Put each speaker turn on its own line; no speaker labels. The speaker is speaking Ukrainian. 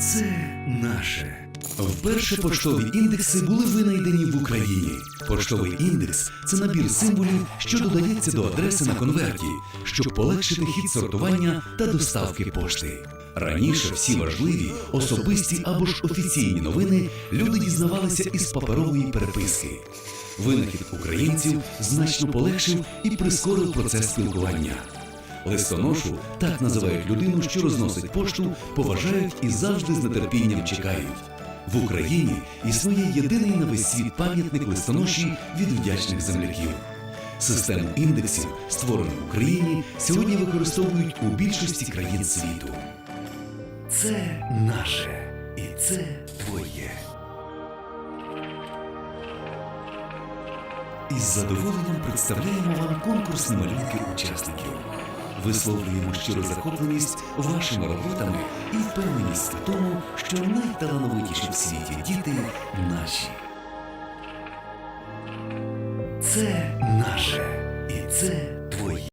Це наше. Вперше поштові індекси були винайдені в Україні. Поштовий індекс це набір символів, що додається до адреси на конверті, щоб полегшити хід сортування та доставки пошти. Раніше всі важливі, особисті або ж офіційні новини люди дізнавалися із паперової переписки. Винахід українців значно полегшив і прискорив процес спілкування. Листоношу так називають людину, що розносить пошту, поважають і завжди з нетерпінням чекають. В Україні існує єдиний на весь світ пам'ятник листоноші від вдячних земляків. Систему індексів, створену в Україні, сьогодні використовують у більшості країн світу. Це наше і це твоє. Із задоволенням представляємо вам конкурсні малюнки учасників. Висловлюємо щиру захопленість вашими роботами і впевненість в тому, що найталановитіші в світі діти наші. Це наше і це твоє.